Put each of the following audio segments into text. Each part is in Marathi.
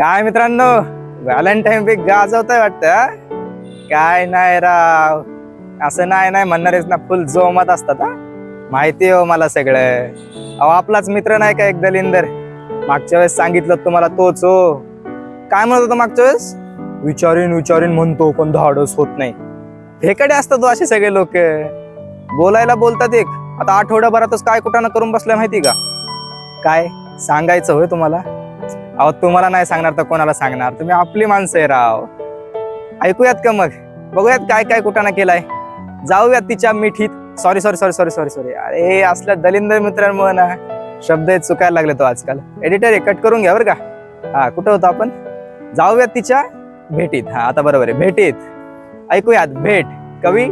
काय मित्रांनो? व्हॅलेंटाईन वीक गाजवताय वाटतं काय नाही राव. असं नाही नाही म्हणणारेच ना फुल जोमात असतात हा? माहिती हो मला सगळं. अहो आपलाच मित्र नाही का एक दलिंदर? मागच्या वेळेस सांगितलं तुम्हाला तोच हो. काय म्हणत होता मागच्या वेळेस? विचारीन विचारीन म्हणतो पण धाडस होत नाही. फेकडे असतात हो असे सगळे लोक. बोलायला बोलतात एक. आता आठवड्याभरातच काय कुठं करून बसलाय माहिती का? काय सांगायचं होय तुम्हाला? अहो तुम्हाला नाही सांगणार तर कोणाला सांगणार? तुम्ही आपली माणसं आहे राव. ऐकूयात का मग? बघूयात काय काय कुठं केलाय. जाऊयात तिच्या मिठीत. Sorry sorry sorry sorry sorry sorry अरे असल्या दलिंद मित्रांमुळे ना शब्द चुकायला लागले तो आजकाल. एडिटर कट करून घ्या बरं का. हा कुठं होतो आपण? जाऊयात तिच्या भेटीत. हा आता बरोबर आहे. भेटीत. ऐकूयात. भेट. कवी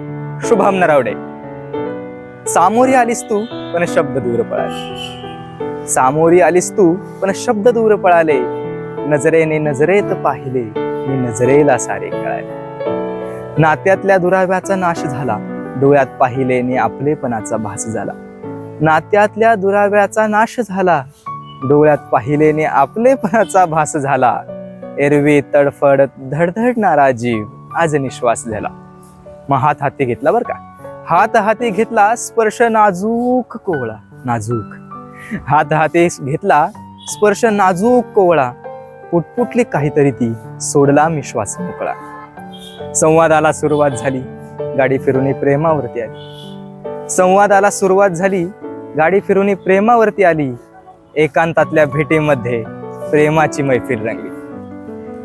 शुभम नरावडे. सामोरी आलीस तू पण शब्द दूर पळाय सामोरी आलीस तू पण शब्द दूर पळाले. नजरेने नजरेत पाहिले मी नजरेला सारे कळाले. नात्यातल्या दुराव्याचा नाश झाला डोळ्यात पाहिलेने आपलेपणाचा भास झाला. नात्यातल्या दुराव्याचा नाश झाला डोळ्यात पाहिलेने आपलेपणाचा भास झाला. एरवी तडफडत धडधडणारा जीव आज निश्वास झाला. मग हात हाती घेतला बर का? हात हाती घेतला स्पर्श नाजूक कोवळा नाजूक. हात हाती घेतला स्पर्श नाजूक कोवळा पुटपुटली काहीतरी ती सोडला मी श्वास मोकळा. संवादाला सुरुवात झाली गाडी फिरून प्रेमावरती आली. संवादाला सुरुवात झाली गाडी फिरून प्रेमावरती आली. एकांतातल्या भेटीमध्ये प्रेमाची मैफिल रंगली.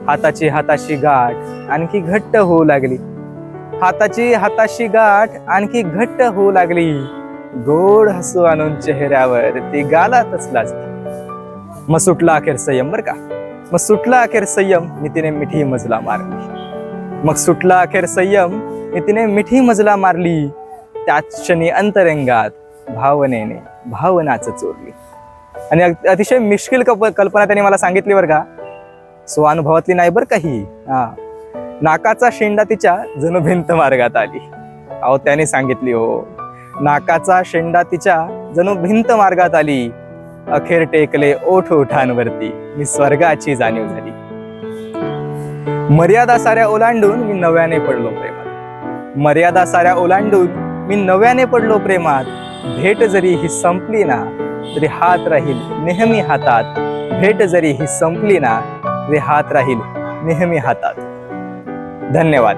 हाताची हाताशी गाठ आणखी घट्ट होऊ लागली. हाताची हाताशी गाठ आणखी घट्ट होऊ लागली. गोड हसू आणून चेहऱ्यावर ती गालातच लाजली मग सुटला अखेर संयम बर का? मग सुटला अखेर संयम मी तिने मिठी मजला मारली. मग सुटला अखेर संयम मी तिने मिठी मजला मारली. त्याच क्षणी अंतरंगात भावनेने भावनाच चोरली. आणि अग- अतिशय मिश्किल कप कल्पना त्याने मला सांगितली बरं का? सो अनुभवातली नाही बरं का ही? हा. नाकाचा शेंडा तिच्या जणू भिंत मार्गात आली. अहो त्याने सांगितली हो. नाकाचा शेंडा तिच्या जणू भिंत मार्गात आली. अखेर टेकले ओठ ओठांवरती मी स्वर्गाची जाणीव झाली. मर्यादा साऱ्या ओलांडून मी नव्याने पडलो प्रेमात. मर्यादा साऱ्या ओलांडून मी नव्याने पडलो प्रेमात. भेट जरी ही संपली ना तरी हात राहील नेहमी हातात. भेट जरी ही संपली ना तरी हात राहील नेहमी हातात. धन्यवाद.